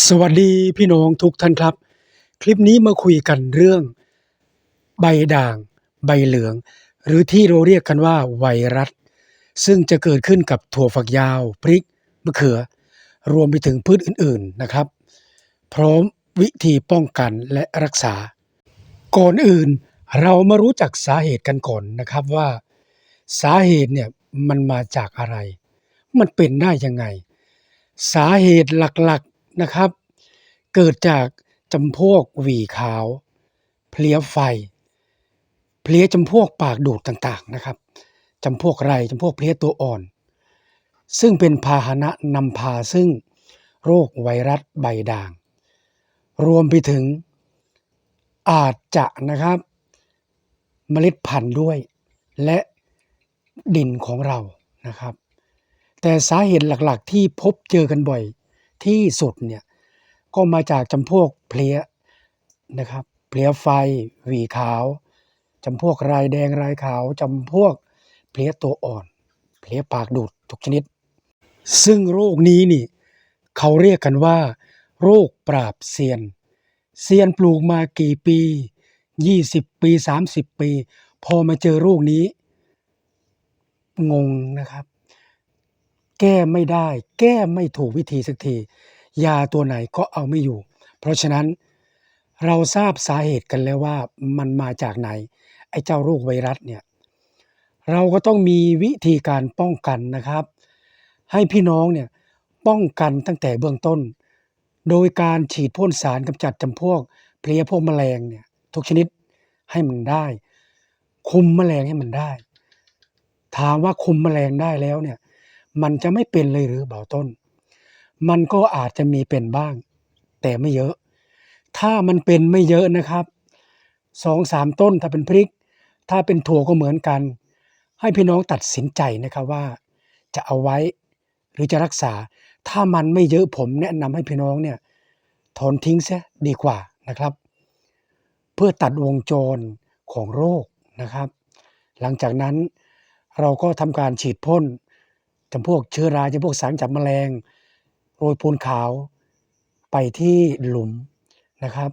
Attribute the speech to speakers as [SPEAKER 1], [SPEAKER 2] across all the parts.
[SPEAKER 1] สวัสดีพี่น้องทุกท่านครับ คลิปนี้มาคุยกันเรื่อง ใบด่าง ใบเหลือง หรือที่เราเรียกกันว่าไวรัส ซึ่งจะเกิดขึ้นกับถั่วฝักยาว พริกมะเขือ รวมไปถึงพืชอื่นๆนะครับ พร้อมวิธีป้องกันและรักษา ก่อนอื่นเรามารู้จักสาเหตุกันก่อนนะครับว่า สาเหตุเนี่ยมันมาจากอะไร มันเป็นได้ยังไง สาเหตุหลัก นะครับ เกิดจากจำพวกหวีขาว เพลี้ยไฟ เพลี้ยจำพวกปากดูดต่างๆนะครับจำพวกไรจำพวกเพลี้ยตัวอ่อน ซึ่งเป็นพาหนะนำพาซึ่งโรคไวรัสใบด่าง รวมไปถึงอาจจะนะครับ เมล็ดพันธุ์ด้วย และดินของเรานะครับ แต่สาเหตุหลักๆ ที่พบเจอกันบ่อย ที่สุดเนี่ยก็มาจากจำพวกเพลี้ยนะครับเพลี้ยไฟหวีขาวจำพวกรายแดงรายขาวจำพวกเพลี้ยตัวอ่อนเพลี้ยปากดูดทุกชนิด ซึ่งโรคนี้นี่เขาเรียกกันว่า โรคปราบเซียน เซียนปลูกมากี่ปี 20 ปี 30 ปี พอมาเจอโรคนี้ งงนะครับ แก้ไม่ได้ แก้ไม่ถูกวิธีสักที ยาตัวไหนก็เอาไม่อยู่ เพราะฉะนั้นเราทราบสาเหตุกันแล้วว่ามันมาจากไหน ไอ้เจ้าโรคไวรัสเนี่ยเราก็ต้องมีวิธีการป้องกันนะครับ ให้พี่น้องเนี่ยป้องกันตั้งแต่เบื้องต้น โดยการฉีดพ่นสารกำจัดจำพวกเพลี้ยพวกแมลงเนี่ยทุกชนิดให้มันได้ คุมแมลงให้มันได้ ถามว่าคุมแมลงได้แล้วเนี่ย มันจะไม่เป็นเลยหรือเบาต้น มันก็อาจจะมีเป็นบ้าง แต่ไม่เยอะ ถ้ามันเป็นไม่เยอะนะครับสองสามต้นถ้าเป็นพริก ถ้าเป็นถั่วก็เหมือนกัน ให้พี่น้องตัดสินใจนะครับว่า จะเอาไว้หรือจะรักษา ถ้ามันไม่เยอะผมแนะนำให้พี่น้องเนี่ยถอนทิ้งเสียดีกว่านะครับ เพื่อตัดวงจรของโรคนะครับ หลังจากนั้นเราก็ทำการฉีดพ่น จำพวกเชื้อราจำพวกสารจับแมลงโรยปูนขาวไปที่หลุมนะครับ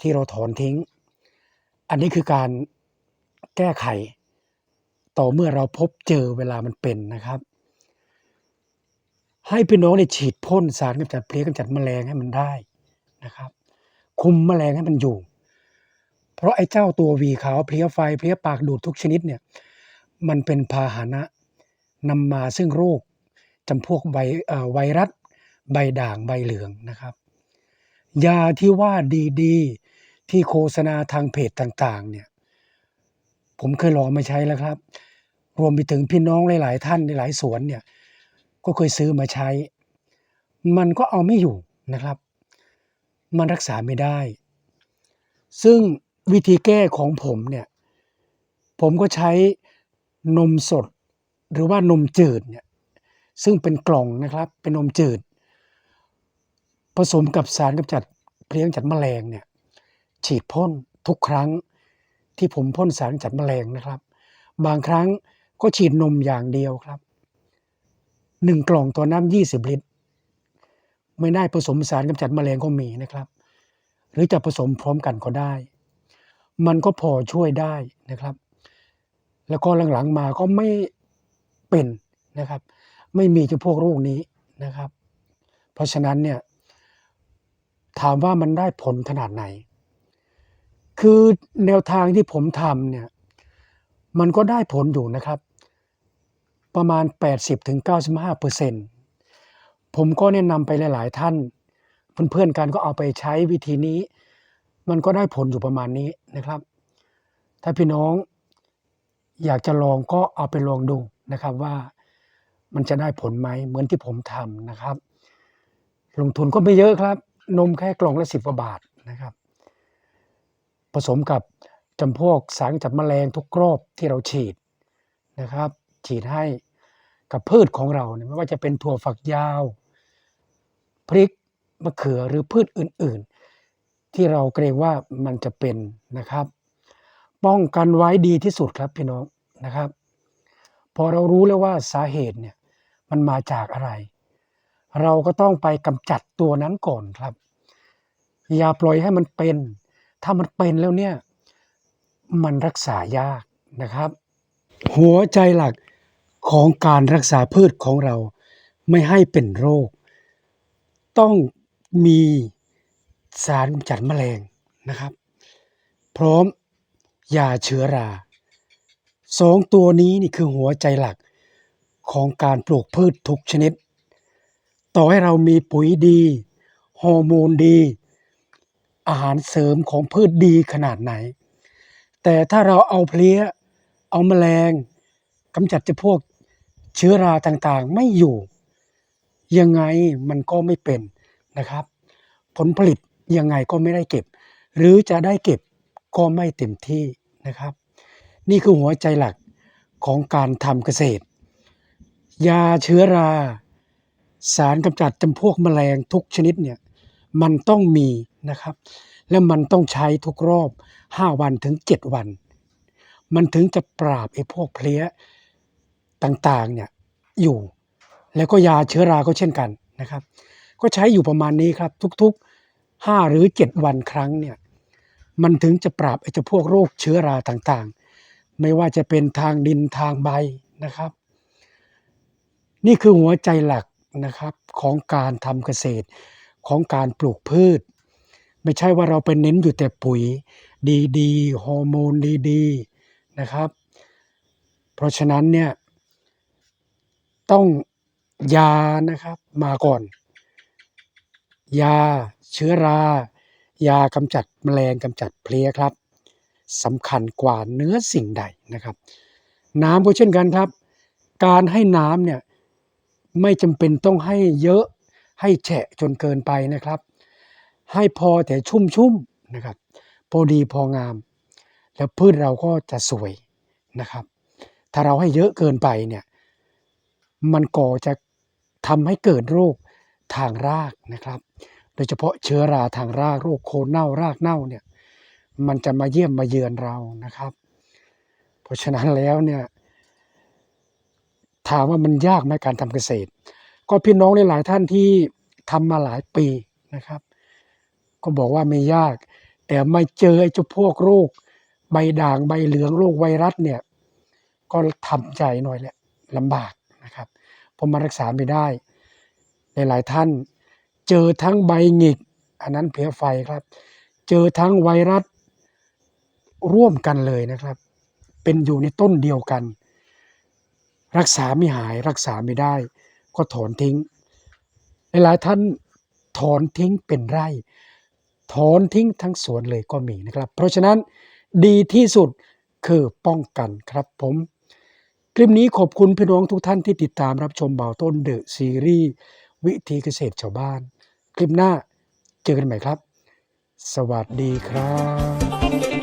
[SPEAKER 1] ที่เราถอนทิ้ง อันนี้คือการแก้ไข ต่อเมื่อเราพบเจอเวลามันเป็นนะครับ ให้พี่น้องได้ฉีดพ่นสารกำจัดเพลี้ยกำจัดแมลงให้มันได้นะครับ คุมแมลงให้มันอยู่ เพราะไอ้เจ้าตัววีขาวเพลี้ยไฟเพลี้ยปากดูดทุกชนิดเนี่ยมันเป็นพาหนะ นำมาซึ่งโรคจำพวกไวรัส ใบด่างใบเหลืองนะครับ ยาที่ว่าดีๆ ที่โฆษณาทางเพจต่างๆเนี่ยผมเคยลองมาใช้แล้วครับ รวมไปถึงพี่น้องหลาย ๆ ท่านในหลายสวนเนี่ยก็เคยซื้อมาใช้ มันก็เอาไม่อยู่นะครับ มันรักษาไม่ได้ ซึ่งวิธีแก้ของผมเนี่ยผมก็ใช้นมสด หรือว่านมจืดเนี่ยซึ่งเป็นกล่องนะครับ เป็นนมจืด ผสมกับสารกำจัดเพลี้ยงจัดแมลงเนี่ยฉีดพ่นทุกครั้งที่ผมพ่นสารกำจัดแมลงนะครับ บางครั้งก็ฉีดนมอย่างเดียวครับหนึ่งกล่องต่อน้ำยี่สิบลิตร ไม่ได้ผสมสารกำจัดแมลงก็มีนะครับ หรือจะผสมพร้อมกันก็ได้ มันก็พอช่วยได้นะครับ แล้วก็หลังๆมาก็ไม่ เป็นนะครับ ไม่มีเจ้าพวกโรคนี้นะครับ เพราะฉะนั้นเนี่ยถามว่ามันได้ผลขนาดไหน คือแนวทางที่ผมทำเนี่ยมันก็ได้ผลอยู่นะครับ ประมาณ 80-95%ผมก็แนะนำไปหลาย ๆ ท่าน เพื่อนๆกันก็เอาไปใช้วิธีนี้ มันก็ได้ผลอยู่ประมาณนี้นะครับ ถ้าพี่น้องอยากจะลองก็เอาไปลองดู นะครับว่ามันจะได้ผลไหมเหมือนที่ผมทำนะครับ ลงทุนก็ไม่เยอะครับ นมแค่กล่องละสิบกว่าบาทนะครับ ผสมกับจำพวกสารจับแมลงทุกรอบที่เราฉีดนะครับ ฉีดให้กับพืชของเราไม่ว่าจะเป็นถั่วฝักยาว พริกมะเขือหรือพืชอื่น ๆ ที่เราเกรงว่ามันจะเป็นนะครับ ป้องกันไว้ดีที่สุดครับพี่น้องนะครับ อเรารู้แล้วว่าสาเหตุเนี่ยมันมาจากอะไร เราก็ต้องไปกำจัดตัวนั้นก่อนครับ อย่าปล่อยให้มันเป็น ถ้ามันเป็นแล้วเนี่ยมันรักษายากนะครับ หัวใจหลักของการรักษาพืชของเราไม่ให้เป็นโรค ต้องมีสารกำจัดแมลงนะครับ พร้อมยาเชื้อรา สองตัวนี้นี่คือหัวใจหลักของการปลูกพืชทุกชนิด ต่อให้เรามีปุ๋ยดีฮอร์โมนดี อาหารเสริมของพืชดีขนาดไหน แต่ถ้าเราเอาเพลี้ย เอาแมลงกำจัดเจะพวกเชื้อราต่างๆ ไม่อยู่ ยังไงมันก็ไม่เป็นนะครับ ผลผลิตยังไงก็ไม่ได้เก็บ หรือจะได้เก็บก็ไม่เต็มที่นะครับ นี่คือหัวใจหลักของการทำเกษตร ยาเชื้อรา สารกำจัดจำพวกแมลงทุกชนิดเนี่ยมันต้องมีนะครับ แล้วมันต้องใช้ทุกรอบ 5 วันถึง 7 วัน มันถึงจะปราบไอ้พวกเพลี้ยต่างๆเนี่ยอยู่ แล้วก็ยาเชื้อราก็เช่นกันนะครับ ก็ใช้อยู่ประมาณนี้ครับทุกๆ 5 หรือ 7 วันครั้งเนี่ยมันถึงจะปราบไอ้เจ้าพวกโรคเชื้อราต่างๆ ไม่ว่าจะเป็นทางดินทางใบนะครับ นี่คือหัวใจหลักนะครับของการทำเกษตรของการปลูกพืช ไม่ใช่ว่าเราไปเน้นอยู่แต่ปุ๋ยดีๆฮอร์โมนดีๆนะครับ เพราะฉะนั้นเนี่ยต้องยานะครับมาก่อน ยาเชื้อรา ยากำจัดแมลงกำจัดเพลี้ยครับ สำคัญกว่าเนื้อสิ่งใดนะครับ น้ำก็เช่นกันครับ การให้น้ำเนี่ยไม่จำเป็นต้องให้เยอะให้แฉะจนเกินไปนะครับ ให้พอแต่ชุ่มๆนะครับ พอดีพองาม แล้วพืชเราก็จะสวยนะครับ ถ้าเราให้เยอะเกินไปเนี่ยมันก่อจะทำให้เกิดโรคทางรากนะครับ โดยเฉพาะเชื้อราทางรากโรคโคนเน่ารากเน่าเนี่ย มันจะมาเยี่ยมมาเยือนเรานะครับ เพราะฉะนั้นแล้วเนี่ยถามว่ามันยากไหมการทำเกษตร ก็พี่น้องหลายท่านที่ทำมาหลายปีนะครับ ก็บอกว่าไม่ยาก แต่ไม่เจอไอ้เจ้าพวกโรค ใบด่างใบเหลืองโรคไวรัสเนี่ยก็ทำใจหน่อยแหละลำบากนะครับเพราะมันรักษาไม่ได้หลายท่าน เจอทั้งใบหงิก อันนั้นเพลี้ยไฟครับ เจอทั้งไวรัส ร่วมกันเลยนะครับ เป็นอยู่ในต้นเดียวกัน รักษาไม่หายรักษาไม่ได้ ก็ถอนทิ้ง หลายท่านถอนทิ้งเป็นไร่ ถอนทิ้งทั้งสวนเลยก็มีนะครับ เพราะฉะนั้นดีที่สุดคือป้องกันครับผม คลิปนี้ขอบคุณพี่น้องทุกท่านที่ติดตามรับชมเบาต้นเดอะซีรีส์วิธีเกษตรชาวบ้าน คลิปหน้าเจอกันใหม่ครับ สวัสดีครับ